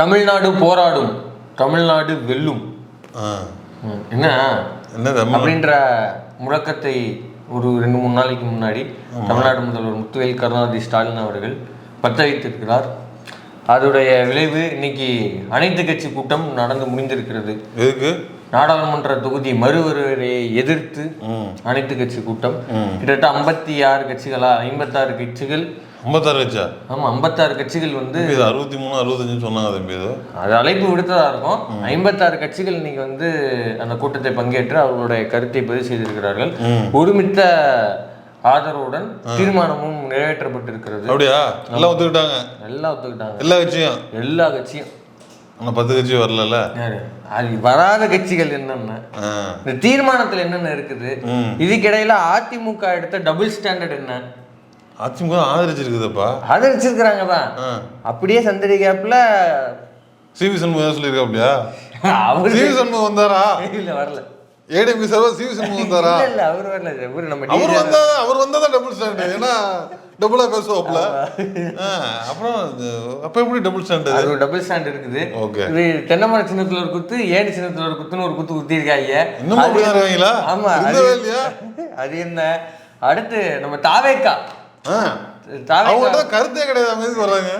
தமிழ்நாடு போராடும் தமிழ்நாடு வெல்லும். என்ன? என்ன அப்படின்ற முழக்கத்தை ஒரு ரெண்டு மூணு நாளைக்கு முன்னாடி தமிழ்நாடு முதல்வர் முத்துவேல் கருணாநிதி ஸ்டாலின் அவர்கள் பற்ற வைத்திருக்கிறார் அதோடைய விளைவு இன்னைக்கு அனைத்து கட்சி கூட்டம் நடந்து முடிந்திருக்கிறது. எதுக்கு? நாடாளுமன்ற தொகுதி மறுவரையை எதிர்த்து அனைத்து கட்சி கூட்டம். கிட்டத்தட்ட ஐம்பத்தி ஆறு கட்சிகளா ஐம்பத்தாறு கட்சிகள் ஐம்பத்தாறு வச்சா ஆமா ஐம்பத்தாறு கட்சிகள் வந்து இது அறுபத்தி மூணு அறுபத்தஞ்சுன்னு சொன்னாங்க தம்பி இது. அது அழைப்பு விடுத்ததா இருக்கும். ஐம்பத்தாறு கட்சிகள் இன்னைக்கு வந்து அந்த கூட்டத்தை பங்கேற்று அவர்களுடைய கருத்தை பதிவு செய்திருக்கிறார்கள். ஒருமித்த ஆதரவுடன் தீர்மானமும் நிறைவேற்றப்பட்டிருக்கிறது. அப்படியா? எல்லாம் ஒத்துக்கிட்டாங்க. எல்லாம் ஒத்துக்கிட்டாங்க. எல்லா கட்சியும்? எல்லா கட்சியும். ஆனால் பத்து கட்சி யாரு? அது வராத கட்சிகள் என்னென்ன. இந்த தீர்மானத்துல என்னென்ன இருக்குது. இதுக்கிடையில அதிமுக எடுத்த டபுள் ஸ்டாண்டர்ட் என்ன? அதிமுக ஆதரிச்சிருக்குதுப்பா. ஆதரிச்சிருக்கிறாங்க தான் அப்படியே சந்தடி கேப்ல சிவி சண்முகம் சொல்லியிருக்கா அப்படியா அவரு சிவி சண்முகம் வந்தாரா? இல்ல வரல. ஏடிஎம்கே சார்பா சிவி சண்முகம் வந்தாரா? இல்ல அவர் வரல இவரு நம்ம அவர் வந்தா அவர் வந்தா தான் டபுள் ஸ்டாண்டு ஏன்னா டபுளா பேசுவாப்ல. அப்புறம் அப்ப எப்படி டபுள் ஸ்டாண்டு அது டபுள் ஸ்டாண்ட் இருக்குது. ஓகே. இது தென்னைமர சின்னத்துல ஒரு குத்து ஏணி சின்னத்துல ஒரு குத்துன்னு ஒரு குத்து குத்திருக்காங்க இன்னமும் அது- அப்படிதான் இருக்காங்களா? ஆமா? அது என்ன? அடுத்து நம்ம தாவேக்கா. ஆ. தாவேக்கா. அவங்க தான் கருத்தே கிடையாது அவங்க வர்றாங்க?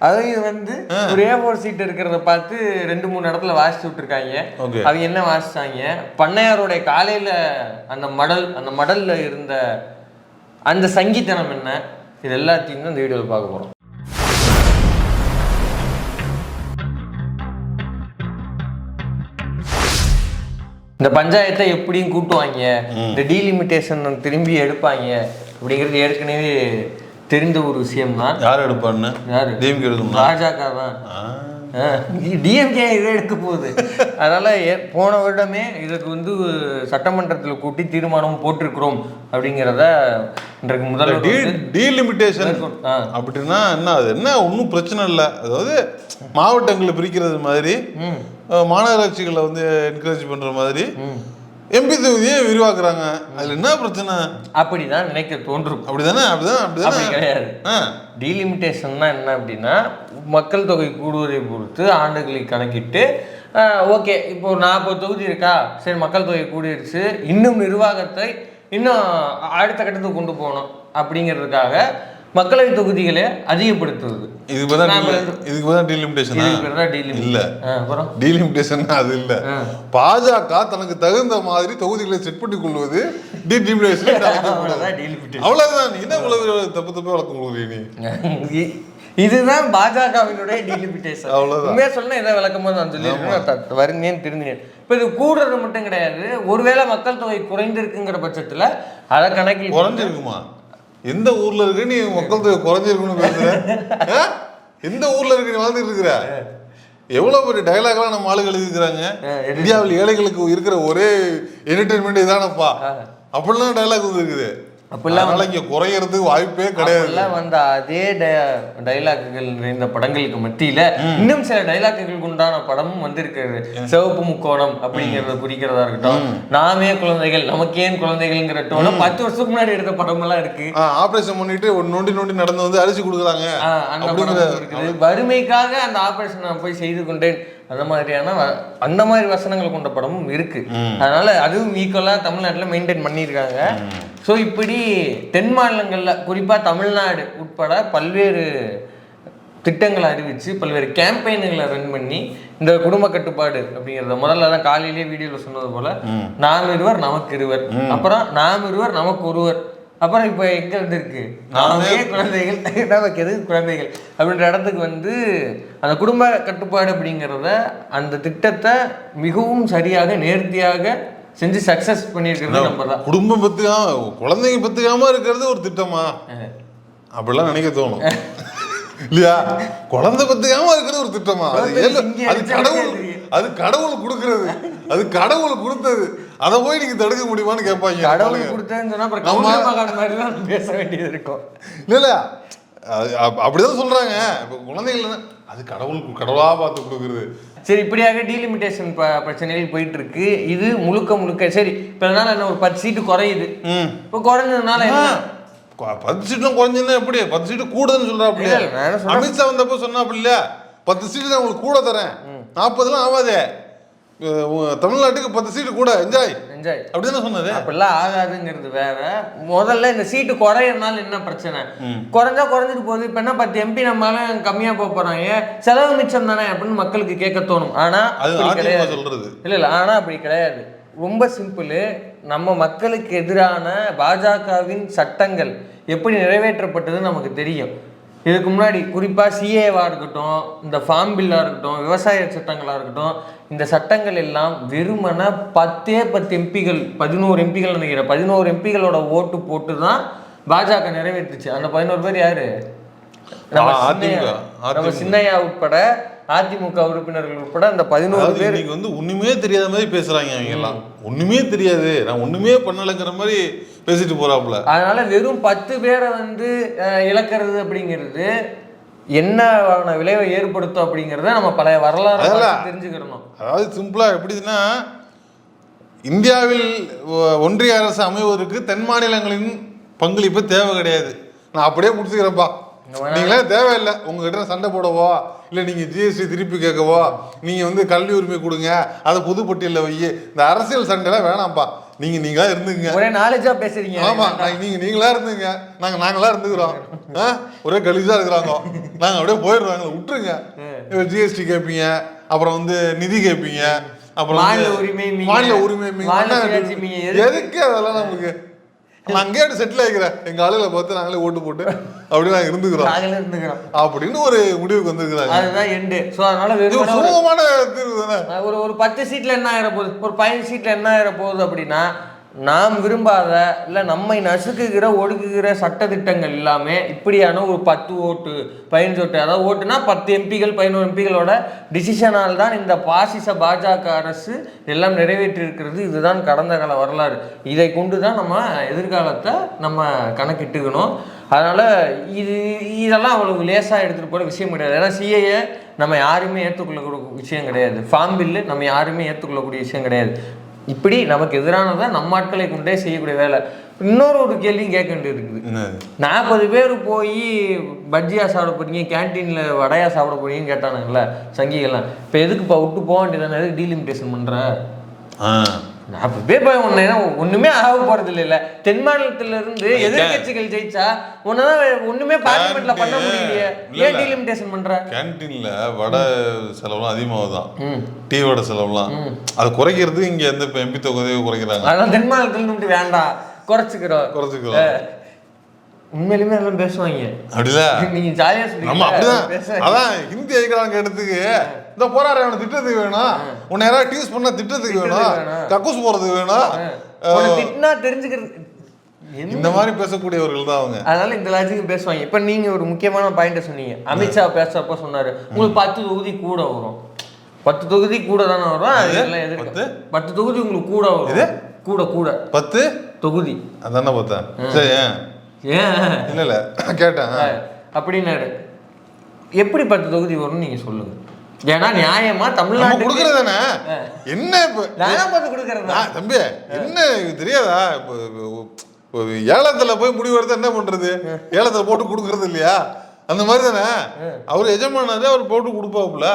அவங்க வந்து ஒரு ஏ ஃபோர் சீட் இருக்கிறத பார்த்து ரெண்டு மூணு இடத்துல வாசிச்சு விட்டுருக்காங்க. அவங்க என்ன வாசிச்சாங்க? பண்ணையாருடைய காலையில அந்த மடல் அந்த மடல்ல இருந்த அந்த சங்கீத்தனம் என்ன? இது எல்லாத்தையும் தான் இந்த வீடியோவில் பார்க்க போறோம். இந்த பஞ்சாயத்தை எப்படியும் கூட்டுவாங்க? இந்த டீலிமிட்டேஷன் திரும்பி எடுப்பாங்க? அப்படிங்கிறது ஏற்கனவே தெரிந்த ஒரு விஷயம்தான். யார் எடுப்பான்னு? யாரு? டிஎம்கே எடுக்கணுமா பாஜக தான். டிஎம்கே இதை எடுக்க போகுது. அதனால போன வருடமே இதுக்கு வந்து சட்டமன்றத்தில் கூட்டி தீர்மானம் போட்டிருக்கிறோம் அப்படிங்கிறத இன்றைக்கு வந்து- டீலிமிட்டேஷன். அப்படின்னா என்ன அது? என்ன? ஒன்றும் பிரச்சனை இல்லை. அதாவது மாவட்டங்களை பிரிக்கிறது மாதிரி மாநகராட்சிகளை வந்து என்கரேஜ் பண்ற மாதிரி எம்பி தொகுதியை விரிவாக்குறாங்க. அதுல என்ன பிரச்சனை? அப்படிதான் நினைக்க தோன்றும். அப்படிதானே? அப்படிதானே அப்படி அப்படிதானே கிடையாது டீலிமிட்டேஷன்னா என்ன அப்படின்னா மக்கள் தொகை கூடுவதை பொறுத்து ஆண்டுகளை கணக்கிட்டு ஓகே இப்போ நாற்பது தொகுதி இருக்கா? சரி மக்கள் தொகை கூடிருச்சு. இன்னும் நிர்வாகத்தை இன்னும் அடுத்த கட்டத்துக்கு கொண்டு போகணும் அப்படிங்கிறதுக்காக மக்களவை தொகுதிகளை அதிகப்படுத்துவது. இதுக்கு டீலி- இதுக்கு டீலிமிட்டேஷனா தான் டீலிமிட் இல்ல. டீலிமிட்டேஷன் அது இல்ல. பாஜக தனக்கு தகுந்த மாதிரி தொகுதிகளை செட் பண்ணி கொள்வது டீலிமிட்டேஷன் அவ்வளவுதான் டீலிமிட்டேஷன் என்ன இவ்வளவு தப்பு தப்பு வளர்க்க நீ? இதுதான் பாஜகவினுடைய டீலிமிட்டேஷன் அவ்வளவுதான். உண்மையா சொன்னா இதை விளக்கமா நான் சொல்லியிருக்கேன். வருந்தேன் திருந்தினேன். இப்போ இது கூடுறது மட்டும் கிடையாது. ஒருவேளை மக்கள் தொகை குறைந்திருக்குங்கிற பட்சத்துல அதை கணக்கில் குறைஞ்சிருக்குமா? எந்த ஊர்ல இருக்கு நீ மக்கள் தொகை குறைஞ்சிருக்குன்னு பேசுற? எந்த ஊர்ல இருக்கு நீ வாழ்ந்துட்டு இருக்கிற? எவ்வளவு பெரிய டயலாக்லாம் நம்ம ஆளுகள் எழுதிக்கிறாங்க இந்தியாவில் ஏழைகளுக்கு இருக்கிற ஒரே என்டர்டைன்மெண்ட் இதானப்பா. அப்படிலாம் டயலாக் வந்து இருக்குது. அப்படிலாம் இங்க குறையறதுக்கு வாய்ப்பே கிடையாது. வந்த அதே டைலாக்குகள் நிறைந்த படங்களுக்கு மத்தியில இன்னும் சில டைலாக்குகளுக்கு உண்டான படமும் வந்திருக்கிறது. சிவப்பு முக்கோணம் அப்படிங்கறத குறிக்கிறதா இருக்கட்டும். நாமே குழந்தைகள் நமக்கு ஏன் குழந்தைகள்ங்கிற டோனம் பத்து வருஷத்துக்கு முன்னாடி எடுத்த படமெல்லாம் இருக்கு. ஆபரேஷன் பண்ணிட்டு ஒரு நொண்டி நொண்டி நடந்து வந்து அரிசி கொடுக்குறாங்க. படம் வறுமைக்காக அந்த ஆபரேஷன் நான் போய் செய்து கொண்டேன். அந்த மாதிரியான அந்த மாதிரி வசனங்கள் கொண்ட படமும் இருக்கு. அதனால அதுவும் ஈக்குவலா தமிழ்நாட்டுல மெயின்டைன் பண்ணியிருக்காங்க. ஸோ இப்படி தென் மாநிலங்கள்ல குறிப்பா தமிழ்நாடு உட்பட பல்வேறு திட்டங்களை அறிவிச்சு பல்வேறு கேம்பெயின்களை ரன் பண்ணி இந்த குடும்ப கட்டுப்பாடு அப்படிங்கிறத முதல்ல தான் காலையிலேயே வீடியோவில் சொன்னது போல நாம் இருவர் நமக்கு இருவர் அப்புறம் நாம் இருவர் நமக்கு ஒருவர் அப்புறம் இப்போ எங்க இருந்து இருக்கு? நாமே குழந்தைகள் நமக்கு எது குழந்தைகள். அப்படின்ற இடத்துக்கு வந்து அந்த குடும்ப கட்டுப்பாடு அப்படிங்கிறத அந்த திட்டத்தை மிகவும் சரியாக நேர்த்தியாக செஞ்சு சக்சஸ் பண்ணியிருக்கிறது நம்ம தான் குடும்பம் பத்துக்காம குழந்தைங்க பத்துக்காம இருக்கிறது ஒரு திட்டமா? அப்படிலாம் நினைக்க தோணும். இல்லையா? குழந்தை பத்துக்காம இருக்கிறது ஒரு திட்டமா? அது கடவுள். அது? கடவுள் கொடுக்கறது. அது கடவுள் கொடுத்தது. அதை போய் நீங்க தடுக்க முடியுமான்னு கேட்பாங்க. கடவுள் கொடுத்தேன்னு சொன்னா பேச வேண்டியது இருக்கும். இல்ல இல்ல. அப்படிதான் சொல்றாங்க. இப்ப குழந்தைகள் அது கடவுள் கடவுளா பார்த்து கொடுக்குறது. சரி இப்படியாக டீலிமிட்டேஷன் பிரச்சனைகள் போயிட்டு இருக்கு இது முழுக்க முழுக்க சரி இப்போ என்ன ஒரு பத்து சீட்டு குறையுது? இப்போ குறைஞ்சதுனால என்ன? பத்து சீட்டும் குறைஞ்சுன்னா எப்படி? பத்து சீட்டு கூடுதுன்னு நான் சொல்றேன்? அமித்ஷா வந்தப்போ சொன்னாப்புல இல்லையா பத்து சீட்டு தான் உங்களுக்கு கூட தரேன். நாற்பதுலாம் ஆகாதே. தமிழ்நாட்டுக்கு பத்து சீட்டு கூட. என்ஜாய் என்ஜாய் அப்படி சொன்னது? அப்படிலாம் ஆகாதுங்கிறது வேற. முதல்ல இந்த சீட்டு குறையறனால என்ன பிரச்சனை? குறைஞ்சா குறைஞ்சிட்டு போகுது. இப்ப என்ன பத்து எம்பி நம்மளால கம்மியா போக போறாங்க செலவு மிச்சம் தானே அப்படின்னு மக்களுக்கு கேட்க தோணும். ஆனா அது கிடையாது. சொல்றது. இல்ல இல்ல. ஆனா அப்படி கிடையாது. ரொம்ப சிம்பிள் நம்ம மக்களுக்கு எதிரான பாஜகவின் சட்டங்கள் எப்படி நிறைவேற்றப்பட்டதுன்னு நமக்கு தெரியும் இதுக்கு முன்னாடி குறிப்பா சிஏவா இருக்கட்டும் இந்த ஃபார்ம் பில்லா இருக்கட்டும் விவசாய சட்டங்களா இருக்கட்டும் இந்த சட்டங்கள் எல்லாம் வெறுமன பத்தே பத்து எம்பிகள் பதினோரு எம்பிகள் நினைக்கிறேன் பதினோரு எம்பிகளோட ஓட்டு போட்டு தான் பாஜக நிறைவேற்றுச்சு அந்த பதினோரு பேர் யாரு. நம்ம சின்னையா உட்பட அதிமுக உறுப்பினர்கள் உட்பட அந்த பதினோரு பேர் இன்னைக்கு வந்து ஒண்ணுமே தெரியாத மாதிரி பேசுறாங்க அவங்க எல்லாம் ஒண்ணுமே தெரியாது. நான் ஒண்ணுமே பண்ணலைங்கிற மாதிரி பேசிட்டு போறாப்புல. அதனால வெறும் பத்து பேரை வந்து இழக்கிறது அப்படிங்கிறது என்ன விளைவை ஏற்படுத்தும் அப்படிங்கிறத நம்ம பழைய வரலாறு தெரிஞ்சுக்கிடணும் அதாவது சிம்பிளா எப்படின்னா இந்தியாவில் ஒன்றிய அரசு அமைவதற்கு தென் மாநிலங்களின் பங்களிப்பு தேவை கிடையாது. நான் அப்படியே முடிச்சுக்கிறேன்ப்பா நீங்களே தேவையில்லை. உங்ககிட்ட சண்டை போடவோ இல்லை நீங்கள் ஜிஎஸ்டி திருப்பி கேட்கவோ நீங்கள் வந்து கல்வி உரிமை கொடுங்க. அதை பொதுப்பட்டியலில் வை. இந்த அரசியல் சண்டைலாம் வேணாம்ப்பா. நீங்கள் நீங்களா இருந்துங்க ஒரே நாலேஜா பேசுறீங்க. ஆமா நான் நீங்க நீங்களா இருந்துங்க நாங்க நாங்களா இருந்துக்கிறோம். ஆ? ஒரே கலிஜா இருக்கிறாங்க. நாங்க அப்படியே போயிடுறாங்க விட்டுருங்க. ஜிஎஸ்டி கேட்பீங்க. அப்புறம் வந்து நிதி கேட்பீங்க. அப்புறம் மாநில உரிமை. மாநில உரிமை? எதுக்கு அதெல்லாம் நமக்கு நான் அங்கேயே செட்டில் ஆகிக்கிறேன் எங்க ஆளுகளை பார்த்து நாங்களே ஓட்டு போட்டு அப்படியே நாங்க இருந்துக்கிறோம். நாங்களே இருந்துக்கிறோம். அப்படின்னு ஒரு முடிவுக்கு வந்திருக்கிறாங்க. அதுதான் எண்டு ஸோ அதனால ஒரு ஒரு- சுமூகமான தீர்வு தானே? ஒரு ஒரு பத்து சீட்ல என்ன ஆயிர போகுது ஒரு பதினஞ்சு சீட்ல என்ன ஆயிர போகுது அப்படின்னா நாம் விரும்பாத இல்லை நம்மை நசுக்குகிற ஒடுக்குகிற சட்ட திட்டங்கள் எல்லாமே இப்படியான ஒரு பத்து ஓட்டு பதினஞ்சு ஓட்டு அதாவது ஓட்டுனா பத்து எம்பிகள் பதினோரு எம்பிகளோட டிசிஷனால் தான் இந்த பாசிச பாஜக அரசு எல்லாம் நிறைவேற்றியிருக்கிறது. இதுதான் கடந்த கால வரலாறு. இதை கொண்டு தான் நம்ம எதிர்காலத்தை நம்ம கணக்கிட்டுக்கணும். அதனால் இது இதெல்லாம் அவ்வளவு லேசாக எடுத்துகிட்டு போகிற விஷயம் கிடையாது. ஏன்னா சிஏஏ நம்ம யாருமே ஏற்றுக்கொள்ளக்கூடிய விஷயம் கிடையாது. ஃபார்ம் பில்லு நம்ம யாருமே ஏற்றுக்கொள்ளக்கூடிய விஷயம் கிடையாது. இப்படி நமக்கு எதிரானதை நம்ம ஆட்களை கொண்டே செய்யக்கூடிய வேலை. இன்னொரு ஒரு கேள்வியும் கேட்க வேண்டியது இருக்குது? நாற்பது பேர் போய் பஜ்ஜியா சாப்பிட போறீங்க கேன்டீனில் வடையா சாப்பிட போறீங்கன்னு கேட்டானுங்கல்ல சங்கிகள்லாம். இப்போ எதுக்குப்பா விட்டு போக வேண்டியதானே எதுக்கு டீலிமிட்டேஷன் பண்ணுற பேர் போய் ஒன்று ஒன்றுமே ஆக போறது இல்லைல்ல தென் மாநிலத்துல இருந்து எதிர்க்கட்சிகள் ஜெயிச்சா ஒன்றுதான் ஒன்றுமே பார்லிமெண்ட்ல பண்ண முடியலையே. ஏன். டீலிமிட்டேஷன் பண்ற? கேன்டீன்ல வடை செலவுலாம் அதிகமாகுதான். ம். டீ வடை செலவுலாம். அது குறைக்கிறது இங்க எந்த எம்பி தொகுதியை குறைக்கிறாங்க. அதனால தென் மாநிலத்துல இருந்து வேண்டாம் குறைச்சிக்கிறோம். குறைச்சிக்கிறோம். உண்மையிலுமே எல்லாம் பேசுவாங்க. அப்படில நீங்க ஜாலியா நம்ம அப்படிதான். அதான் ஹிந்தி ஐக்கிறாங்க இடத்துக்கு. இந்த போறாரு அவனை திட்டத்துக்கு வேணும் உன்னை யாராவது டியூஸ் பண்ணா திட்டத்துக்கு வேணும். கக்கூஸ் போறதுக்கு வேணும் திட்டினா தெரிஞ்சுக்கிறது இந்த மாதிரி பேசக்கூடியவர்கள் தான் அவங்க. அதனால இந்த லாஜிக்கு பேசுவாங்க. இப்ப நீங்க ஒரு முக்கியமான பாயிண்ட சொன்னீங்க. அமித்ஷா பேசுறப்ப சொன்னாரு. உங்களுக்கு பத்து தொகுதி கூட வரும். பத்து தொகுதி கூட தானே வரும். அது எல்லாம் பத்து? தொகுதி உங்களுக்கு கூட வரும். கூட கூட. பத்து? தொகுதி. அதானே பார்த்தேன். சரி ஏன்? இல்ல இல்ல. கேட்டேன். அப்படின்னாரு. எப்படி பத்து தொகுதி வரும்னு நீங்க சொல்லுங்க. ஏன்னா நியாயமா நம்ம தமிழ்நாட்டுக்கு கொடுக்கறதானே என்ன இப்ப? பார்த்து கொடுக்கறதா தம்பி என்ன தெரியாதா? இப்போ ஏலத்துல போய் முடிவு எடுத்தா என்ன பண்றது? ஏலத்துல போட்டு கொடுக்கறது இல்லையா? அந்த மாதிரி தானே அவர் எஜமானாரு அவர் போட்டு கொடுப்பாப்புல.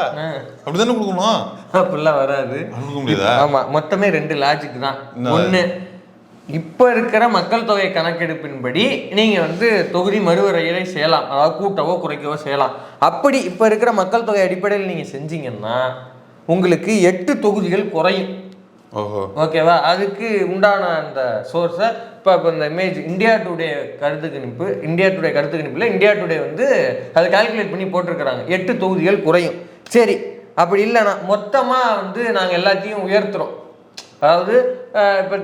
அப்படிதானே கொடுக்கணும்? அப்படிலாம் வராது. கொடுக்க முடியாதா? ஆமா மொத்தமே ரெண்டு லாஜிக் தான். என்ன? இப்ப இருக்கிற மக்கள் தொகை கணக்கெடுப்பின்படி நீங்க வந்து தொகுதி மறுவரையறை செய்யலாம். அதாவது கூட்டவோ குறைக்கவோ செய்யலாம். அப்படி இப்ப இருக்கிற மக்கள் தொகை அடிப்படையில் நீங்க செஞ்சீங்கன்னா உங்களுக்கு எட்டு தொகுதிகள் குறையும். ஓஹோ. ஓகேவா? அதுக்கு உண்டான அந்த சோர்ஸை இப்போ இப்போ இந்த இமேஜ் இந்தியா டுடே கருத்து கணிப்பு இந்தியா டுடே கருத்து கணிப்பில் இந்தியா டுடே வந்து அதை கால்குலேட் பண்ணி போட்டிருக்கிறாங்க. எட்டு தொகுதிகள் குறையும். சரி அப்படி இல்லைன்னா மொத்தமாக வந்து நாங்கள் எல்லாத்தையும் உயர்த்துறோம். அதாவது இப்போ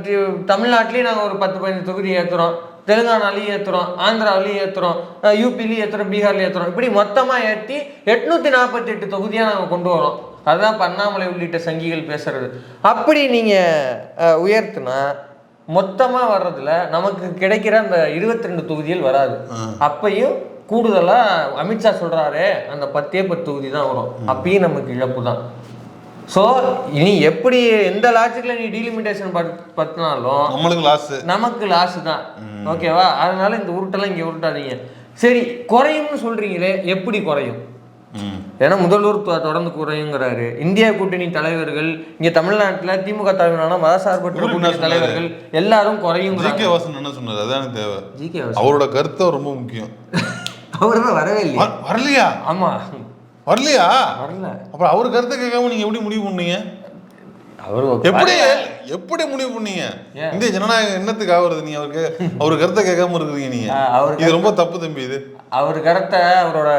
தமிழ்நாட்டிலையும் நாங்கள் ஒரு பத்து பதினஞ்சு தொகுதி ஏற்றுறோம் தெலுங்கானாலையும் ஏற்றுறோம் ஆந்திராவிலையும் ஏற்றுறோம் யூபிலையும் ஏற்றுறோம் பீகார்லையும் ஏற்றுறோம் இப்படி மொத்தமாக ஏற்றி எட்நூற்றி நாற்பத்தி எட்டு தொகுதியாக நாங்கள் கொண்டு வரோம் அதுதான் இப்ப அண்ணாமலை உள்ளிட்ட சங்கிகள் பேசுறது. அப்படி நீங்கள் உயர்த்துனா மொத்தமாக வர்றதுல நமக்கு கிடைக்கிற அந்த இருபத்தி ரெண்டு தொகுதிகள் வராது. அப்பையும் கூடுதலா அமித்ஷா சொல்றாரே அந்த பத்தே பத்து தொகுதி தான் வரும். அப்பயும் நமக்கு இழப்பு தான். ஸோ இனி எப்படி எந்த லாஜிக்கில் நீ டீலிமிட்டேஷன் பத்தினாலும் நம்மளுக்கு லாஸ் நமக்கு லாஸ் தான். ஓகேவா அதனால இந்த உருட்டெல்லாம் இங்கே உருட்டாதீங்க. சரி குறையும்னு சொல்றீங்களே எப்படி குறையும்? ஏன்னா முதல்வர் தொடர்ந்து குறையுங்கிறாரு. இந்தியா கூட்டணி தலைவர்கள் இங்க தமிழ்நாட்டுல திமுக தலைவரான மதசார்பற்ற கூட்டணி? தலைவர்கள் எல்லாரும் ஜி குறையுங்கிறாங்க கே வாசன் என்ன சொன்னாரு? அதானே தேவை. ஜி கே அவரோட கருத்து ரொம்ப முக்கியம். அவர் வரவே இல்லையா. வர- வரலையா? ஆமா. வரலையா? வரல. அப்புறம் அவர் கருத்தை கேட்காம நீங்க எப்படி முடிவு பண்ணீங்க? அவர் எப்படி எப்படி முடிவு பண்ணீங்க? இந்திய ஜனநாயகம் என்னத்துக்கு ஆகுறது நீங்க அவருக்கு அவர் கருத்தை கேட்காம இருக்கிறீங்க நீங்க. அவர் இது ரொம்ப தப்பு தம்பி இது. அவர் கரெக்டா அவரோட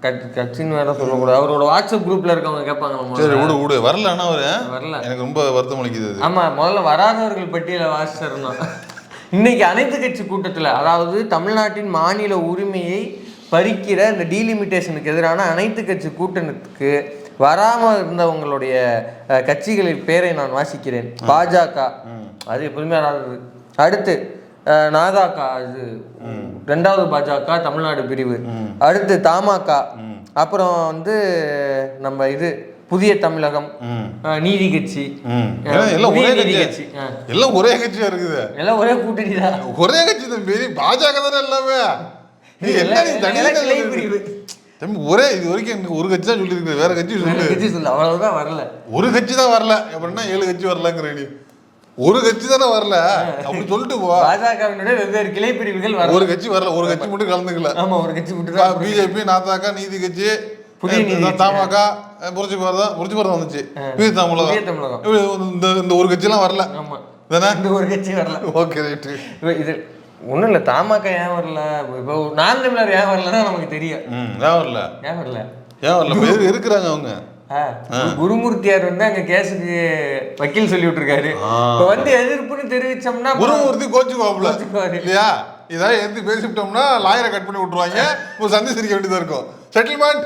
கட்சி கட்சின்னு வேற சொல்லக்கூடாது. அவரோட வாட்ஸ்அப் குரூப்ல இருக்கவங்க கேட்பாங்க சரி விடு விடு. வரலன்னா அவரு. வரல. எனக்கு ரொம்ப வருத்தம் அளிக்குது ஆமா முதல்ல வராதவர்கள் பட்டியலை வாசிச்சிருந்தோம் இன்னைக்கு அனைத்து கட்சி கூட்டத்துல அதாவது தமிழ்நாட்டின் மாநில உரிமையை பறிக்கிற இந்த டீலிமிட்டேஷனுக்கு எதிரான அனைத்து கட்சி கூட்டத்துக்கு வராம இருந்தவங்களுடைய கட்சிகளின் பேரை நான் வாசிக்கிறேன். பாஜக. அது வராதது அடுத்து அஹ், நாகாக்கா. இது ரெண்டாவது பாஜக தமிழ்நாடு பிரிவு. அடுத்து தமாக. அப்புறம் வந்து நம்ம இது புதிய தமிழகம். நீதி கட்சி. எல்லாம் ஒரே கட்சி. எல்லாம் ஒரே கட்சியா இருக்குது. எல்லாம் ஒரே கூட்டணி தான் ஒரே கட்சி தம்பி பாஜக தானே எல்லாமே. கிளை சொல்லிட்டு பிரிவு. ஒரே இது வரைக்கும் எனக்கு ஒரு கட்சி தான் சொல்லியிருக்கு வேற கட்சி சொல்லு. கட்சி சொல்லு. அவ்வளவுதான் வரல. ஒரு கட்சி தான் வரல. அப்படின்னா ஏழு கட்சி வரலங்கிற நீ. ஒரு கட்சி தானே வரல. அப்படி சொல்லிட்டு போ. பாஜகவினுடைய வெவ்வேறு கிளை பிரிவுகள் வரல. ஒரு கட்சி வரல. ஒரு கட்சி மட்டும் கலந்துக்கல. ஆமா ஒரு கட்சி மட்டும் பிஜேபி நாத்தாக்கா நீதி கட்சி புதிய. தமாக புரட்சி பாரதம் புரட்சி பாரதம் வந்துச்சு. புதிய தமிழகம். இந்த இந்த ஒரு கட்சிலாம் வரல. ஆமா. இந்த ஒரு கட்சி வரல. Okay right. இது ஒண்ணும் இல்ல தாமாக்கா ஏன் வரல? இப்போ நான் தமிழர் ஏன் வரலன்னா நமக்கு தெரியும். ஏன் வரல? ஏன் வரல? ஏன் வரல? எதுக்கு இருக்கிறாங்க அவங்க? குருமூர்த்தியார் வந்து அங்க கேஸுக்கு வக்கீல் சொல்லி விட்டுருக்காரு. இப்ப வந்து எதிர்ப்புன்னு தெரிவிச்சோம்னா குருமூர்த்தி கோச்சுக்குவாப்ல. இல்லையா? இதாவது எடுத்து பேசிவிட்டோம்னா லாயரை கட் பண்ணி விட்டுருவாங்க. இப்போ சந்தி சிரிக்க வேண்டியதா இருக்கும். செட்டில்மெண்ட்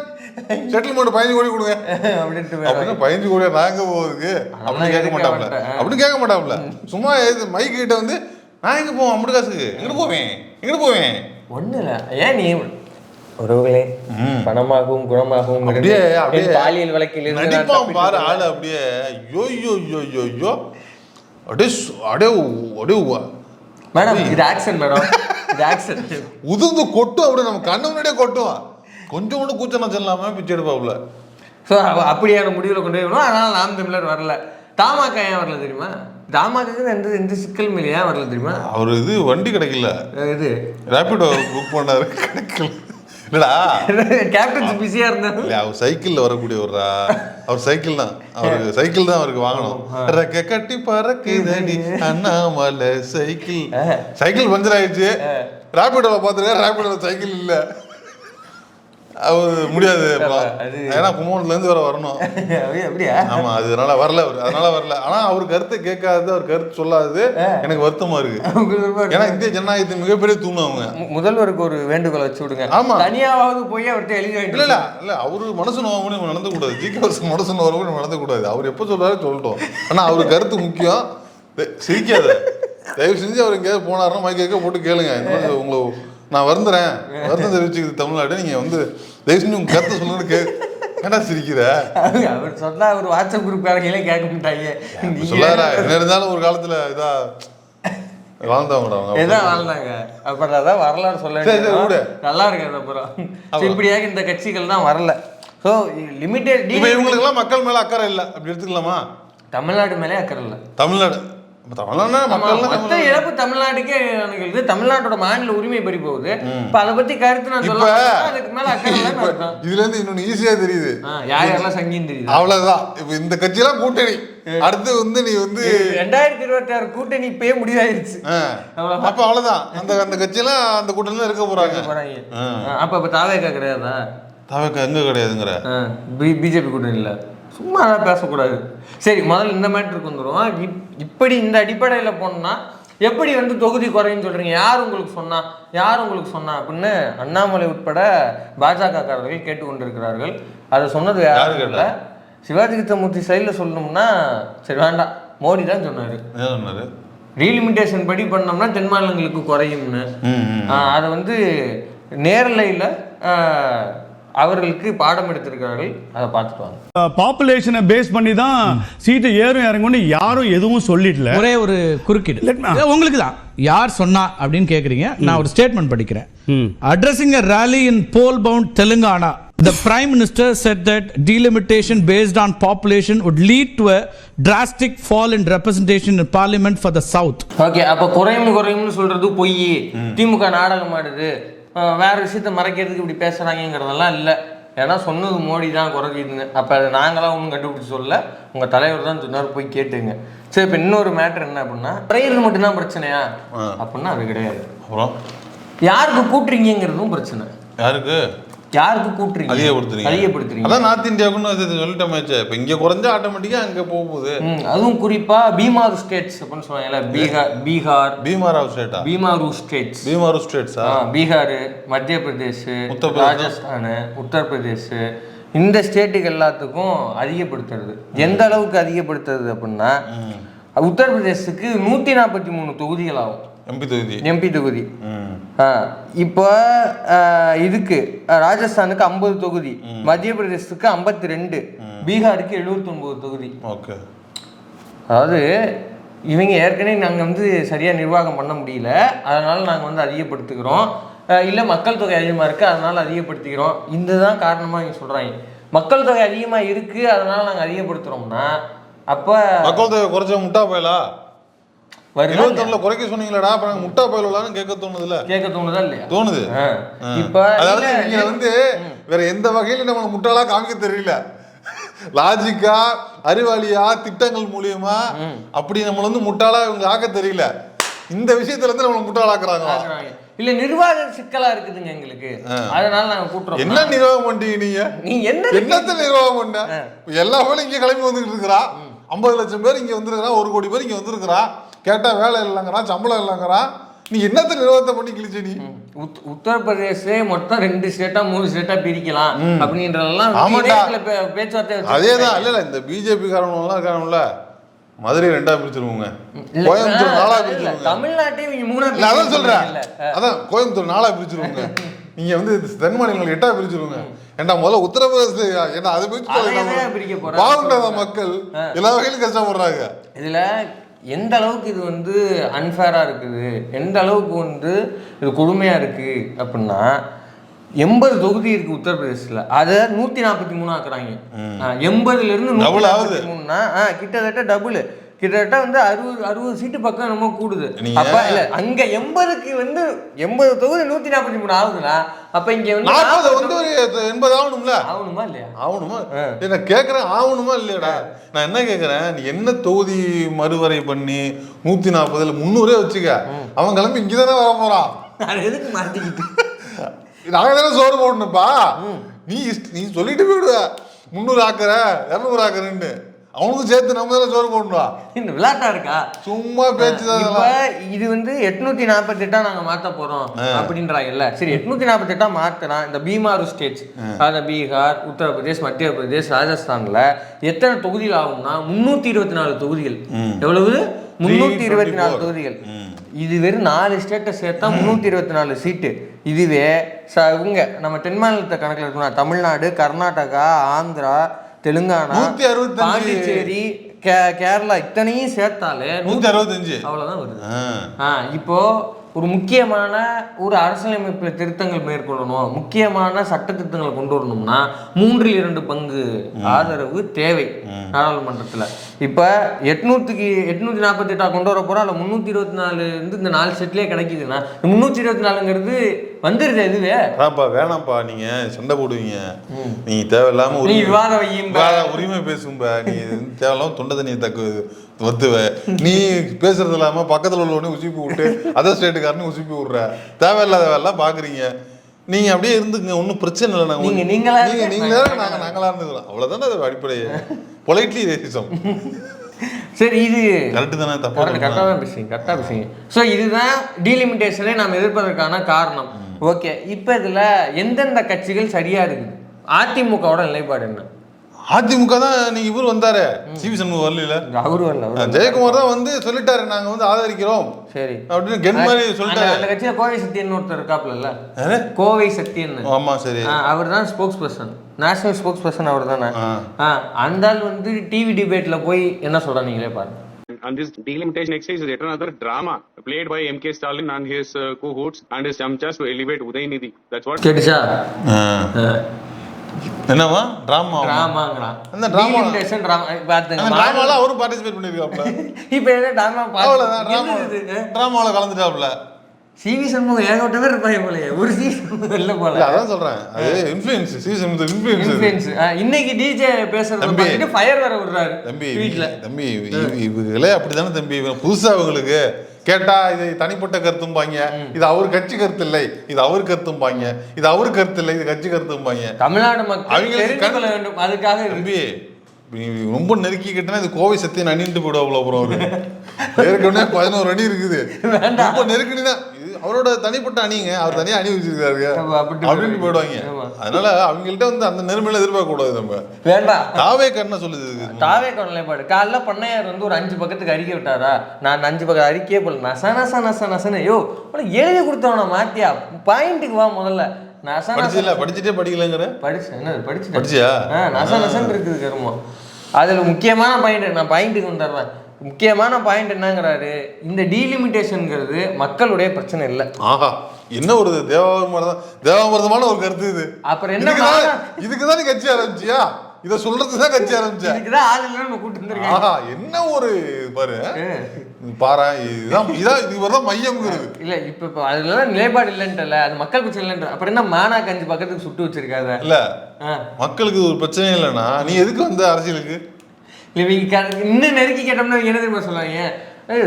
செட்டில்மெண்ட் பதினஞ்சு கோடி கொடுங்க. அப்படின்ட்டு பதினஞ்சு கோடி நாங்க போகுதுக்கு அப்படின்னு கேட்க மாட்டாப்ல? அப்படின்னு கேட்க மாட்டாப்ல சும்மா மைக் கிட்ட வந்து நான் எங்க போவேன்? அம்பது காசுக்கு எங்கிட்டு போவேன்? எங்கிட்டு போவேன்? ஒண்ணு இல்ல. ஏன் நீ உறவுகளே? பணமாகவும் குணமாகவும் அப்படியே அப்படியே. பாலியல் வழக்கில் நடிப்பான் பாரு ஆளு அப்படியே. யோ யோ யோ யோ யோ அப்படியே அப்படியே அப்படியே மேடம் இது ஆக்சன் மேடம். இது ஆக்சன் உதிர்ந்து கொட்டும் அப்படியே நம்ம கண்ணு முன்னாடியே கொட்டும். கொஞ்சம் கூட கூச்ச நச்சம் இல்லாம பிச்சை எடுப்பாப்புல. ஸோ அப்படியான முடிவில் கொண்டு போய் அதனால நாம் தமிழர் வரல. தாமாக்கா ஏன் வரல தெரியுமா? தாமாக்காக்கு எந்த எந்த சிக்கலும் இல்லை ஏன் வரல தெரியுமா? அவர் இது வண்டி கிடைக்கல. இது. ரேபிடோ புக் பண்ணாரு கிடைக்கல. இல்லடா கேப்டன் பிஸியா இருந்தாரு இல்ல அவர் சைக்கிள்ல வரக்கூடியவரா அவர் சைக்கிள் தான். அவருக்கு சைக்கிள் தான் அவருக்கு வாங்கணும். ரெக்க கட்டி பறக்குதடி அண்ணாமலை சைக்கிள். சைக்கிள் பஞ்சர் ஆயிடுச்சு. ரேபிடோல பாத்துருக்க ரேபிடோல சைக்கிள் இல்ல. அவர் முடியாது ஏன்னா கும்பகோணத்துல இருந்து வேற வரணும். அப்படியா அப்படியா? ஆமா அதனால வரல அவர். அதனால வரல. ஆனா அவர் கருத்தை கேட்காதது அவர் கருத்து சொல்லாதது எனக்கு வருத்தமா இருக்கு. ஏன்னா இந்திய ஜனநாயகத்தின் மிகப்பெரிய தூண் அவங்க. முதல்வருக்கு ஒரு வேண்டுகோள் வச்சு விடுங்க. ஆமா. தனியாவது போய் அவர்கிட்ட எழுதி இல்ல இல்ல இல்ல அவரு மனசு நோவாம நம்ம நடந்து கூடாது ஜிகே வருஷம் மனசு நோவாம நம்ம நடந்து கூடாது அவர் எப்ப சொல்றாரு சொல்லட்டும். ஆனா அவர் கருத்து முக்கியம். சிரிக்காத. தயவு செஞ்சு அவர் எங்கேயாவது போனாருன்னா மைக் கேட்க போட்டு கேளுங்க. இந்த மாதிரி உங்களை நான் வருந்துறேன். வருத்தம் தெரிவிச்சுக்குது தமிழ்நாடு. நீங்க வந்து தயவு செஞ்சு உங்க கருத்தை சொல்லுங்க கே ஏன்டா சிரிக்கிற? அவர் சொன்னா அவர் வாட்ஸ்அப் குரூப்காரங்களே கேட்க மாட்டாங்க. சொல்லாரா? என்ன இருந்தாலும் ஒரு காலத்துல இதா வாழ்ந்தவங்கடா அவங்க? வாழ்ந்தாங்க? அப்புறம் அதான் வரலாறு சொல்ல நல்லா இருக்கு அப்புறம். இப்படியாக இந்த கட்சிகள் தான் வரல. ஸோ லிமிடெட் இப்ப இவங்களுக்கெல்லாம் மக்கள் மேல அக்கறை இல்ல. அப்படி எடுத்துக்கலாமா? தமிழ்நாடு மேலே அக்கறை இல்லை. தமிழ்நாடு மொத்த இழப்பு தமிழ்நாட்டுக்கே தமிழ்நாட்டோட மாநில உரிமை பறி போகுது. இப்ப அதை பத்தி கருத்து நான் சொல்ல. அதுக்கு மேல இதுல இருந்து இன்னொன்னு ஈஸியா தெரியுது. யார் யாரெல்லாம் சங்கின்னு தெரியுது? அவ்வளவுதான். இப்ப இந்த கட்சியெல்லாம் கூட்டணி. அடுத்து வந்து நீ வந்து ரெண்டாயிரத்தி இருபத்தி ஆறு கூட்டணி இப்பயே முடிவாயிருச்சு. அப்ப அவ்வளவுதான். அந்த அந்த கட்சியெல்லாம் அந்த கூட்டணியில இருக்க போறாங்க. அப்ப இப்ப தாவேக்கா கிடையாதா? தவக்க எங்க கிடையாதுங்கிற? பிஜேபி கூட்டணி இல்ல சும்மா அதான் பேசக்கூடாது. சரி முதல்ல இந்த மேட்ருக்கு வந்துடும் இப் இப்படி இந்த அடிப்படையில போனோம்னா எப்படி வந்து தொகுதி குறையுன்னு சொல்றீங்க? யார் உங்களுக்கு சொன்னா யார் உங்களுக்கு சொன்னா அப்படின்னு அண்ணாமலை உட்பட பாஜக காரர்கள் கேட்டுக்கொண்டிருக்கிறார்கள். அதை சொன்னது யாரு? இல்லை. சிவாஜி கிருஷ்ணமூர்த்தி சைடில் சொல்லணும்னா சரி வேண்டாம். மோடி தான் சொன்னாரு. சொன்னாரு? ரீலிமிட்டேஷன் படி பண்ணோம்னா தென் மாநிலங்களுக்கு குறையும்னு அதை வந்து நேரலையில் அவர்களுக்கு பாடம் எடுத்திருக்கிறார்கள் அதை பார்த்துட்டு வாங்க. பாப்புலேஷனை பேஸ் பண்ணி தான் சீட்டு ஏறும் இறங்கும்னு யாரும் எதுவும் சொல்லிடல. ஒரே ஒரு குறுக்கீடு. உங்களுக்கு தான் யார் சொன்னா அப்படின்னு கேக்குறீங்க நான் ஒரு ஸ்டேட்மெண்ட் படிக்கிறேன். Addressing a rally in poll bound Telangana The Prime Minister said that delimitation based on population would lead to a drastic fall in representation in Parliament for the South. Okay அப்போ குறையும் குறையும்னு சொல்றது பொய் திமுக நாடகம் ஆடுது வேற விஷயத்த மறைக்கிறதுக்கு இப்படி பேசுறாங்கிறதெல்லாம் இல்லை. ஏன்னா சொன்னது மோடி தான் குறைஞ்சிதுன்னு அப்போ அது நாங்களாம் ஒன்றும் கண்டுபிடிச்சு சொல்லல. உங்கள் தலைவர் தான் சொன்னார் போய் கேட்டுங்க. சரி இப்போ இன்னொரு மேட்ரு என்ன அப்படின்னா குறையிறது மட்டும்தான் பிரச்சனையா? அப்படின்னா அது கிடையாது. அப்புறம்? யாருக்கு கூட்டுறீங்கிறதும் பிரச்சனை. யாருக்கு? யாருக்கு கூட்டுறீங்க? அதிகப்படுத்துறீங்க. அதிகப்படுத்துறீங்க. அதான் நார்த் இந்தியாவுக்குன்னு அது சொல்லிட்டோமேச்சே இப்போ இங்கே குறைஞ்சா ஆட்டோமேட்டிக்காக அங்கே போக போகுது அதுவும் குறிப்பா பீமாரு ஸ்டேட்ஸ் அப்படின்னு சொல்லுவாங்கல்ல பீகார் பீகார். பீமாராவ் ஸ்டேட்டா? பீமாரு ஸ்டேட்ஸ். பீமாரு ஸ்டேட்ஸா? பீகார் மத்திய பிரதேஷ் உத்தரப்பிரதேசம். ராஜஸ்தான் உத்தரப்பிரதேஷ். இந்த ஸ்டேட்டுக்கு எல்லாத்துக்கும் அதிகப்படுத்துறது. எந்த அளவுக்கு அதிகப்படுத்துறது அப்படின்னா உத்தரப்பிரதேசத்துக்கு நூற்றி நாற்பத்தி மூணு தொகுதிகள் ஆகும் எம்பி தொகுதி. எம்பி தொகுதி. இப்போ இதுக்கு ராஜஸ்தானுக்கு ஐம்பது தொகுதி மத்திய பிரதேசத்துக்கு ஐம்பத்தி ரெண்டு பீகாருக்கு 79 தொகுதி. ஓகே. அதாவது இவங்க ஏற்கனவே நாங்கள் வந்து சரியாக நிர்வாகம் பண்ண முடியல. அதனால் நாங்கள் வந்து அதிகப்படுத்துகிறோம் இல்லை மக்கள் தொகை அதிகமாக இருக்குது அதனால் அதிகப்படுத்திக்கிறோம். இதுதான் காரணமாக இவங்க சொல்கிறாங்க மக்கள் தொகை அதிகமாக இருக்குது அதனால் நாங்கள் அதிகப்படுத்துகிறோம்னா அப்போ மக்கள் தொகை குறைச்ச முட்டா பயலா? இருபத்தொன்னுல குறைக்க சொன்னீங்களடா அப்ப நாங்க முட்டா பயலான்னு கேட்க தோணுதுல கேட்க தோணுதா இல்லையா? தோணுது. இப்போ அதாவது நீங்க வந்து வேற எந்த வகையில நம்மள முட்டாளா காமிக்க தெரியல. லாஜிக்கா அறிவாளியா திட்டங்கள் மூலியமா அப்படி நம்மள வந்து முட்டாளா இவங்க ஆக்க தெரியல. இந்த விஷயத்துல இருந்து நம்மள முட்டாளாக்குறாங்க. இல்ல நிர்வாக சிக்கலா இருக்குதுங்க எங்களுக்கு. அதனால நாங்க கூட்டுறோம். என்ன நிர்வாகம் பண்ணிட்டீங்க நீங்க? நீ என்ன என்னத்த நிர்வாகம் பண்ண? எல்லா பேரும் இங்க கிளம்பி வந்துகிட்டு இருக்கிறா. ஐம்பது லட்சம் பேர் இங்க வந்திருக்கிறா ஒரு கோடி பேர் இங்க வந்திருக்கிறா கேட்டா வேலை இல்லைங்கிறான் சம்பளம் இல்லைங்கிறான். நீ என்னத்த நிர்வாகத்தை பண்ணி கிழிச்ச நீ? உத்- உத்தரப்பிரதேசே மொத்தம் ரெண்டு ஸ்டேட்டா மூணு ஸ்டேட்டா பிரிக்கலாம். அப்படின்றதெல்லாம் பேச்சுவார்த்தை வச்சிருக்காங்க. அதேதான். இல்ல இல்ல இந்த பிஜேபி காரணம்லாம் இருக்கானுல்ல மதுரை ரெண்டா பிரிச்சிருவோங்க. கோயம்புத்தூர் நாலா பிரிச்சிருவோங்க. தமிழ்நாட்டே இவங்க மூணா அதான் சொல்றேன். அதான் கோயம்புத்தூர் நாலா பிரிச்சிருவோங்க. நீங்க வந்து தென் மாநிலங்கள் எட்டா பிரிச்சிருவோங்க. ஏன்டா முதல்ல உத்தரப்பிரதேச ஏன்னா அதை? பாவண்டாத மக்கள். எல்லா வகையிலும் கஷ்டப்படுறாங்க இதுல எந்த அளவுக்கு இது வந்து அன்ஃபேரா இருக்குது? எந்த அளவுக்கு வந்து இது கொடுமையா இருக்கு அப்படின்னா எண்பது தொகுதி இருக்கு உத்தரப்பிரதேசத்துல. அதை நூத்தி நாற்பத்தி மூணு ஆக்குறாங்க. எண்பதுல இருந்து நூத்தி Double ஆகுது. நாற்பத்தி மூணுனா கிட்டத்தட்ட டபுள் கிட்டத்தட்ட வந்து அறுபது அறுபது சீட்டு பக்கம் என்னமோ கூடுது. அப்ப இல்ல அங்க எண்பதுக்கு வந்து எண்பது தொகுதி நூத்தி நாற்பத்தி மூணு ஆகுதுன்னா அப்ப இங்க வந்து நாற்பது 40 வந்து ஒரு எண்பது ஆகணும்ல? ஆகணுமா இல்லையா? ஆகணுமா? என்ன கேக்குறேன் ஆகணுமா இல்லையாடா? நான் என்ன கேக்குறேன் நீ என்ன தொகுதி மறுவரை பண்ணி நூத்தி நாற்பதுல முந்நூறே வச்சுக்க. அவன் கிளம்பி இங்கதானே வர போறான். அது எதுக்கு மாட்டிக்கிட்டு? நாங்க தானே சோறு போடணும்ப்பா. நீ நீ சொல்லிட்டு போயிடுவ. முந்நூறு ஆக்குற இரநூறு ஆக்குறேன்னு. அவனுக்கும் சேர்த்து நம்ம தானே சோறு போடணும் இந்த விளையாட்டா இருக்கா? சும்மா பேச்சு தான். இது வந்து எட்நூத்தி நாற்பத்தி எட்டா நாங்க மாத்த போறோம் அப்படின்றாங்கல்ல. சரி எட்நூத்தி நாற்பத்தி எட்டா மாத்தினா இந்த பீமாரு ஸ்டேட்ஸ் அதாவது பீகார் உத்தரப்பிரதேஷ் மத்திய பிரதேஷ் ராஜஸ்தான்ல எத்தனை தொகுதிகள் ஆகும்னா முன்னூத்தி இருபத்தி நாலு தொகுதிகள் எவ்வளவு? முன்னூத்தி இருபத்தி நாலு தொகுதிகள். இது வெறும் நாலு ஸ்டேட்டை சேர்த்தா முன்னூத்தி இருபத்தி நாலு சீட்டு. இதுவே ச இவங்க நம்ம தென் மாநிலத்தை கணக்கில் இருக்கணும் தமிழ்நாடு கர்நாடகா ஆந்திரா தெலுங்கானா 165 பாண்டிச்சேரி கே கேரளா இத்தனையும் சேர்த்தாலே நூத்தி அறுபத்தஞ்சு. அவ்வளவுதான் வருது. இப்போ ஒரு முக்கியமான ஒரு அரசியலமைப்பு திருத்தங்கள் மேற்கொள்ளணும் முக்கியமான சட்ட திருத்தங்களை கொண்டு வரணும்னா மூன்றில் இரண்டு பங்கு ஆதரவு தேவை நாடாளுமன்றத்துல. இப்ப எட்நூத்துக்கு எட்நூத்தி நாற்பத்தி எட்டா கொண்டு வர போறோம் அதுல முன்னூத்தி இருபத்தி நாலு வந்து இந்த நாலு செட்லயே கிடைக்குதுன்னா முன்னூத்தி இருபத்தி நாலுங்கிறது வந்துருது இதுவே? அதான்ப்பா வேணாம்ப்பா நீங்க சண்டை போடுவீங்க. நீ தேவையில்லாம நீ. விவாத உரிமை பேசும்பா. நீ இது தேவையில்லாம தொண்டை தண்ணியை தக்கு வத்துவ. நீ பேசுறது இல்லாம பக்கத்துல உள்ளவனே உசுப்பி விட்டு அதர் ஸ்டேட்டுக்காரனே உசுப்பி விடுற. தேவையில்லாத வேலைலாம் பாக்குறீங்க. நீங்க அப்படியே இருந்துங்க ஒன்றும் பிரச்சனை இல்லை நாங்க. நீங்க நீங்களா நீங்க நீங்களே நாங்க நாங்களா இருந்துக்கிறோம். அவ்வளவுதானே அது அடிப்படையே. பொலைட்லி ரேசிசம் சரி இது கரெக்டு தானே தப்பா கரெக்டாக தான். பேசுங்க கரெக்டாக பேசுங்க ஸோ இதுதான் டீலிமிட்டேஷனை நாம் எதிர்ப்பதற்கான காரணம். ஓகே இப்போ இதில் எந்தெந்த கட்சிகள் சரியா இருக்குது? அதிமுகவோட நிலைப்பாடு என்ன? அதிமுக தான் நீங்க இவர் வந்தாரு சிவி சண்முகம் வரல அவரு வரல. ஜெயக்குமார் தான் வந்து சொல்லிட்டாரு நாங்க வந்து ஆதரிக்கிறோம் சரி அப்படின்னு கென் மாதிரி சொல்லிட்டாரு அந்த கட்சியில கோவை சக்தியன் ஒருத்தர் இருக்காப்ல? கோவை சக்தியன் ஆமா சரி அவர் தான் spokesperson national spokesperson அவர் தானே ஆ. அந்த ஆள் வந்து டிவி டிபேட்ல போய் என்ன சொல்றாங்க நீங்களே பாருங்க And this delimitation exercise is yet another drama played by M.K. Stalin and his uh, cohorts and his chamchas to elevate Udaynidhi. That's what. என்னவா டிராமா டிராமாங்கிறான் அந்த Delimitation drama. பாத்துங்க அந்த டிராமால அவரும் பார்ட்டிசிபேட் பண்ணிருக்காப்ல. இப்ப என்ன டிராமா அவ்வளவுதான் டிராமா டிராமால கலந்துட்டாப்ல. சிவி சண்முகம் ஏகப்பட்ட பேர் இருப்பாங்க போலயே. ஒரு சிவி சண்முகம் இல்ல போல. அதான் சொல்றேன். அது இன்ஃபுளுன்ஸ் சீசன் இன்ஃபுளுன்ஸ் இன்ஃபுளுன்ஸ் இன்னைக்கு டிஜே பேசுறத. பார்த்துட்டு ஃபயர் வர விடுறாரு தம்பி வீட்ல. தம்பி இவ- இவங்களே அப்படிதானே தம்பி புதுசா இவங்களுக்கு. கேட்டா இது தனிப்பட்ட கருத்தும்பாங்க. இது அவர் கட்சி கருத்து இல்லை இது அவர் கருத்தும்பாங்க. இது அவர் கருத்து இல்லை இது கட்சி கருத்தும்பாங்க. தமிழ்நாடு மக்கள் வேண்டும். அதுக்காக இது. தம்பி நீ ரொம்ப நெருக்கி கேட்டனா இது கோவை சத்தியம் அணிட்டு போயிடுவாப்ல அப்புறம் அவரு. ஏற்கனவே பதினோரு அணி இருக்குது. ரொம்ப நெருக்கடினா அவரோட தனிப்பட்ட அணிங்க. அவர் தனியா அணி வச்சிருக்காரு அப்படின்னு போயிடுவாங்க. அதனால அவங்கள்ட்ட வந்து அந்த நெருமையில எதிர்பார்க்க கூடாது நம்ம. வேண்டாம் தாவே கண்ண சொல்லுது. தாவே நிலைப்பாடு. காலைல பண்ணையார் வந்து ஒரு அஞ்சு பக்கத்துக்கு அறிக்கை விட்டாரா? நான் அஞ்சு பக்கம் அறிக்கையே போல. நச நச நச நசன்னு. யோ உனக்கு எழுதி கொடுத்தவன மாத்தியா? பாயிண்ட்டுக்கு வா முதல்ல. படிச்சல படிச்சுட்டே படிக்கலங்கிற? படிச்சு என்ன படிச்சு படிச்சியா? நச நசன்னு இருக்குது கருமம். அதுல முக்கியமான பாயிண்ட் நான் பாயிண்ட்டுக்கு வந்துடுறேன். முக்கியமான பாயிண்ட் என்னங்கிறாரு இந்த டீலிமிட்டேஷனுங்கிறது மக்களுடைய பிரச்சனை இல்லை. ஆஹா என்ன ஒரு தேவாமிரதம் தேவாமிரதமான ஒரு கருத்து இது. அப்புறம் என்ன இதுக்குதான் நீ கட்சி ஆரம்பிச்சியா? இத சொல்றதுக்கு தான் கட்சி ஆரம்பிச்ச. இதுக்குதான் ஆள் இல்லைன்னு கூட்டு வந்திருக்காங்க. ஆஹா என்ன ஒரு பாரு? பாரு இதுதான் இதான் இது தான் மையம்ங்கிறது இல்ல இப்ப இப்ப அதுல நிலைப்பாடு இல்லைன்றல அது மக்கள் பிரச்சனை இல்லைன்ற அப்புறம் என்ன மானா கஞ்சி பக்கத்துக்கு சுட்டு வச்சிருக்காத? இல்ல. மக்களுக்கு ஒரு பிரச்சனை இல்லைன்னா நீ எதுக்கு வந்த அரசியலுக்கு? இவங்க க- இன்னும் நெருக்கி கேட்டோம்னா என்ன தெரியுமா சொல்லுவாங்க?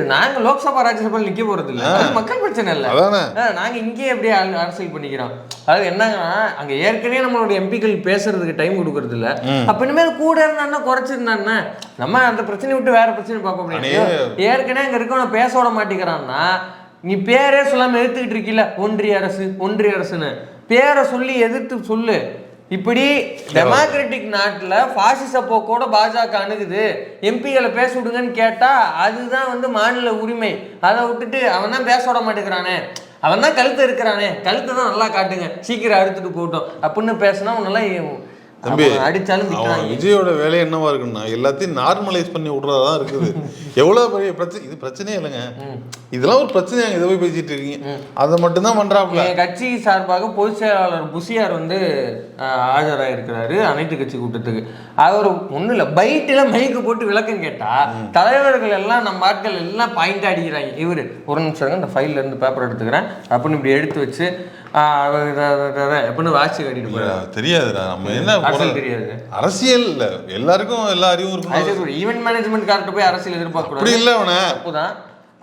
நாங்க லோக்சபா ராஜ்யசபால நிக்க போறது இல்ல. மக்கள் பிரச்சனை இல்ல. நாங்க இங்கேயே அப்படியே அர- அரசியல் பண்ணிக்கிறோம். அதாவது என்னங்கன்னா அங்க ஏற்கனவே நம்மளோட எம்பிக்கள் பேசுறதுக்கு டைம் கொடுக்கறது இல்ல. அப்ப இனிமேல் கூட இருந்தான்னா குறைச்சிருந்தான்னா நம்ம அந்த பிரச்சனையை விட்டு வேற பிரச்சனை பார்க்க அண்ணே. ஏற்கனவே அங்க இருக்கவன பேச விட மாட்டேங்கிறான்னா நீ பேரே சொல்லாம எதிர்த்துக்கிட்டு இருக்கீல ஒன்றிய அரசு ஒன்றிய அரசுன்னு. பேரை சொல்லி எதிர்த்து சொல்லு. இப்படி டெமோக்ராட்டிக் நாட்டில் பாசிச போக்கோட பாஜக அணுகுது. எம்பிகளை பேச விடுங்கன்னு கேட்டால் அதுதான் வந்து மாநில உரிமை. அதை விட்டுட்டு அவன் தான் பேச விட மாட்டேங்கிறானே. அவன் தான் கழுத்து இருக்கிறானே. கழுத்தை தான் நல்லா காட்டுங்க. சீக்கிரம் அறுத்துட்டு போட்டோம் அப்படின்னு பேசினா உன்னெல்லாம் தம்பி அடிச்சாலும் விஜயோட வேலை என்னவா இருக்குன்னா எல்லாத்தையும் நார்மலைஸ் பண்ணி விடுறதா இருக்குது. எவ்வளவு பெரிய பிரச்சனை இது பிரச்சனையே இல்லைங்க. இதெல்லாம் ஒரு பிரச்சனையாங்க இதை போய் பேசிட்டு இருக்கீங்க. அதை மட்டும்தான் பண்றாப்புல. என் கட்சி சார்பாக பொதுச் செயலாளர் புசியார் வந்து ஆஹ், ஆஜராயிருக்கிறாரு அனைத்து கட்சி கூட்டத்துக்கு. அவர் ஒன்றும் இல்லை. பைட்டில் மைக்கு போட்டு விளக்கம் கேட்டா தலைவர்கள் எல்லாம் நம்ம ஆட்கள் எல்லாம் பாயிண்ட் அடிக்கிறாங்க. இவர் ஒரு நிமிஷம் இந்த ஃபைல்ல இருந்து பேப்பர் எடுத்துக்கிறேன். அப்படின்னு இப்படி எடுத்து வச்சு அப்படின்னு வாட்சி கட்டிட்டு போயிடுறாரு தெரியாதுடா நம்ம என்ன? தெரியாது. அரசியல் இல்ல எல்லாருக்கும் எல்லா அறிவும் இருக்கணும். ஈவென்ட் மேனேஜ்மெண்ட் கார்ட்ட போய் அரசியல் எதிர்பார்க்க கூடாது. இல்ல அவன. தப்புதான்.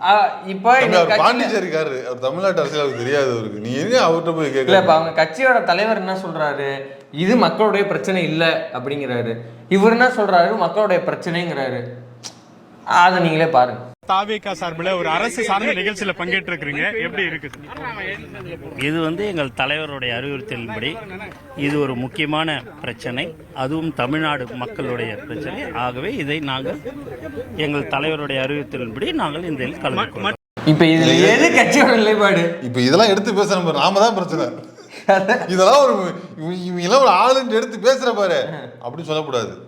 ஆஹ், இப்போ பாண்டிச்சேரிக்காரு அவர் தமிழ்நாட்டு அரசியல் அவருக்கு தெரியாது அவருக்கு. நீ எங்க அவர்கிட்ட போய் கேட்கல இப்ப அவங்க கட்சியோட தலைவர் என்ன சொல்றாரு? இது மக்களுடைய பிரச்சனை இல்ல அப்படிங்கிறாரு. இவர் என்ன சொல்றாரு? மக்களுடைய பிரச்சனைங்கிறாரு. அதை நீங்களே பாருங்க. தாவேகா சார்பில் ஒரு அரசு சார்ந்த நிகழ்ச்சியில பங்கேற்று இருக்கிறீங்க எப்படி இருக்கு? இது வந்து எங்கள் தலைவருடைய அறிவுறுத்தலின்படி இது ஒரு முக்கியமான பிரச்சனை. அதுவும் தமிழ்நாடு மக்களுடைய பிரச்சனை. ஆகவே இதை நாங்கள் எங்கள் தலைவருடைய அறிவுறுத்தலின்படி நாங்கள் இந்த இதில் கலந்து இப்ப இதுல எது கட்சியோட நிலைப்பாடு? இப்ப இதெல்லாம் எடுத்து பேசுற பாரு. நாம தான் பிரச்சனை. இதெல்லாம் ஒரு இவங்க- இவங்க எல்லாம் ஒரு ஆளுன்னு எடுத்து பேசுற பாரு. அப்படி சொல்லக்கூடாது.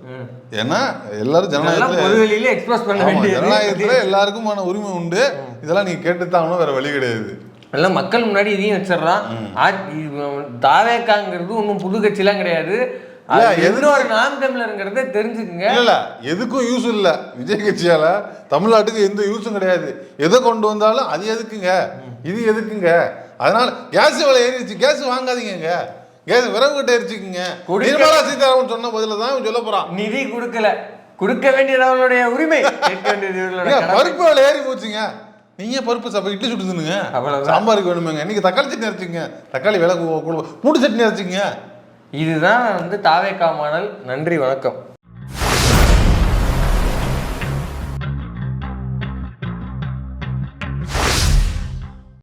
ஏன்னா எல்லாரும் ஜனநாயகத்துல எக்ஸ்பிரஸ் பண்ண ஆமா, வேண்டியது. ஜனநாயகத்துல எல்லாருக்குமான உரிமை உண்டு. இதெல்லாம் நீங்க கேட்டுத்தாங்கணும் வேற வழி கிடையாது. எல்லாம் மக்கள் முன்னாடி இதையும் வச்சிடறான் தாவேக்காங்கிறது ஒன்றும் புது கட்சிலாம் கிடையாது. இன்னொரு நாம் தமிழருங்கிறத தெரிஞ்சுக்குங்க. இல்ல எதுக்கும் யூஸ் இல்ல. விஜய் கட்சியால தமிழ்நாட்டுக்கு எந்த யூஸும் கிடையாது. எதை கொண்டு வந்தாலும் அது எதுக்குங்க? இது எதுக்குங்க? அதனால கேஸ் விலை ஏறிடுச்சு. கேஸ் வாங்காதீங்க கேஸ் விறகு கட்ட எரிச்சுக்குங்க. நிர்மலா சீதாராமன் சொன்ன பதில தான் சொல்ல போறான். நிதி கொடுக்கல. கொடுக்க வேண்டியது அவளுடைய உரிமை. பருப்பு விலை ஏறி போச்சுங்க. நீங்க பருப்பு சாப்பிட இட்லி சுட்டு தின்னுங்க. சாம்பாருக்கு வேணுமேங்க. இன்னைக்கு தக்காளி சட்னி அரைச்சிங்க. தக்காளி விலை கூ- கூ- பூண்டு சட்னி அரைச்சிங்க. இதுதான் வந்து தாவேக்கா மாடல். நன்றி வணக்கம்.